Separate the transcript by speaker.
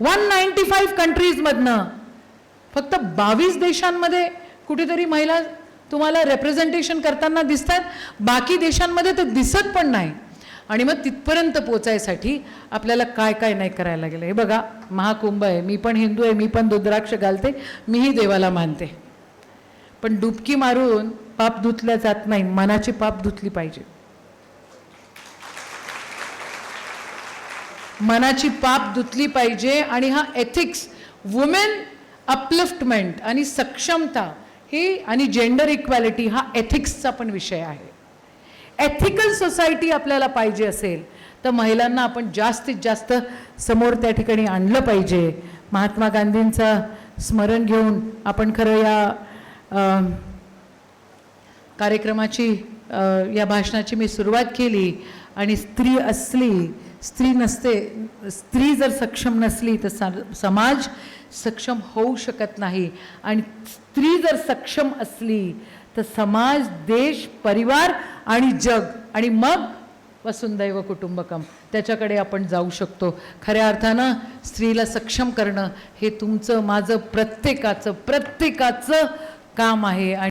Speaker 1: One ninety five कंट्रीजमधनं फक्त बावीस देशांमध्ये कुठेतरी महिला तुम्हाला रेप्रेझेंटेशन करताना दिसतात. बाकी देशांमध्ये तर दिसत पण नाही. आणि मग तिथपर्यंत पोचायसाठी आपल्याला काय काय नाही करायला लागेल. हे बघा महाकुंभ आहे. मी पण हिंदू आहे मी पण दुद्राक्ष घालते मीही देवाला मानते. पण डुबकी मारून पाप धुतल्या जात नाही. मनाची पाप धुतली पाहिजे. मनाची पाप धुतली पाहिजे आणि हा एथिक्स वुमेन अपलिफ्टमेंट आणि सक्षमता ही आणि जेंडर इक्वॅलिटी हा एथिक्सचा पण विषय आहे. एथिकल सोसायटी आपल्याला पाहिजे असेल तर महिलांना आपण जास्तीत जास्त समोर त्या ठिकाणी आणलं पाहिजे. महात्मा गांधींचं स्मरण घेऊन आपण खरं या कार्यक्रमाची या भाषणाची मी सुरुवात केली आणि स्त्री असली स्त्री नसते स्त्री जर सक्षम नसली तर सा- समाज सक्षम होऊ शकत नाही. आणि स्त्री जर सक्षम असली तर समाज देश परिवार आणि जग आणि मग वसुंदैव कुटुंबकम. त्याच्याकडे आपण जाऊ शकतो. खऱ्या अर्थानं स्त्रीला सक्षम करणं हे तुमचं माझं प्रत्येकाचं प्रत्येकाचं काम आहे. आणि